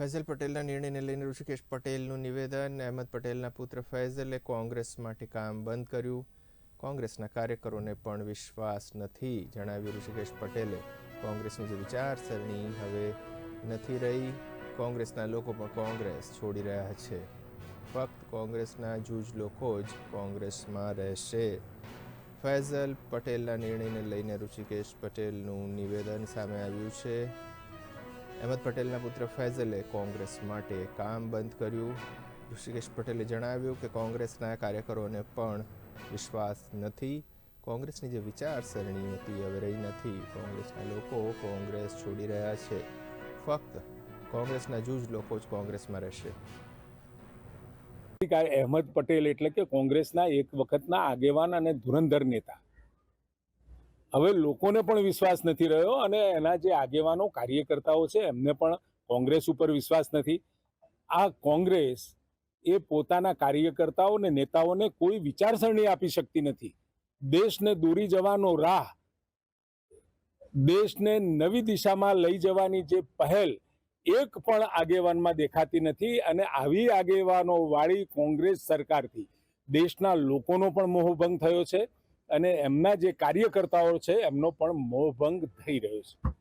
ફૈઝલ પટેલના નિર્ણયને લઈને ઋષિકેશ પટેલનું નિવેદન, અહેમદ પટેલના પુત્ર ફૈઝલે કોંગ્રેસ માટે કામ બંધ કર્યું. કોંગ્રેસના કાર્યકરોને પણ વિશ્વાસ નથી, જણાવ્યું ઋષિકેશ પટેલે. કોંગ્રેસની જે વિચારસરણી હવે નથી રહી. કોંગ્રેસના લોકો પણ કોંગ્રેસ છોડી રહ્યા છે. ફક્ત કોંગ્રેસના જૂજ લોકો જ કોંગ્રેસમાં રહેશે. ફૈઝલ પટેલના નિર્ણયને લઈને ઋષિકેશ પટેલનું નિવેદન સામે આવ્યું છે. અહેમદ પટેલના પુત્ર ફૈઝલે કોંગ્રેસ માટે કામ બંધ કર્યું. ઋષિકેશ પટેલે જણાવ્યું કે કોંગ્રેસના કાર્યકરોને પણ વિશ્વાસ નથી. કોંગ્રેસની જે વિચારસરણી હતી હવે રહી નથી. કોંગ્રેસના લોકો કોંગ્રેસ છોડી રહ્યા છે. ફક્ત કોંગ્રેસના જૂજ લોકો જ કોંગ્રેસમાં રહેશે. અહેમદ પટેલ એટલે કે કોંગ્રેસના એક વખતના આગેવાન અને ધુરંધર નેતા. હવે લોકોને પણ વિશ્વાસ નથી રહ્યો અને એના જે આગેવાનો, કાર્યકર્તાઓ છે, એમને પણ કોંગ્રેસ ઉપર વિશ્વાસ નથી. આ કોંગ્રેસ એ પોતાના કાર્યકર્તાઓ ને નેતાઓને કોઈ વિચારસરણી આપી શકતી નથી. દેશને દોરી જવાનો રાહ, દેશને નવી દિશામાં લઈ જવાની જે પહેલ એક પણ આગેવાનમાં દેખાતી નથી અને આવી આગેવાનો વાળી કોંગ્રેસ સરકારથી દેશના લોકોનો પણ મોહભંગ થયો છે. અને એમના જે કાર્યકર્તાઓ છે એમનો પણ મોહભંગ થઈ રહ્યો છે.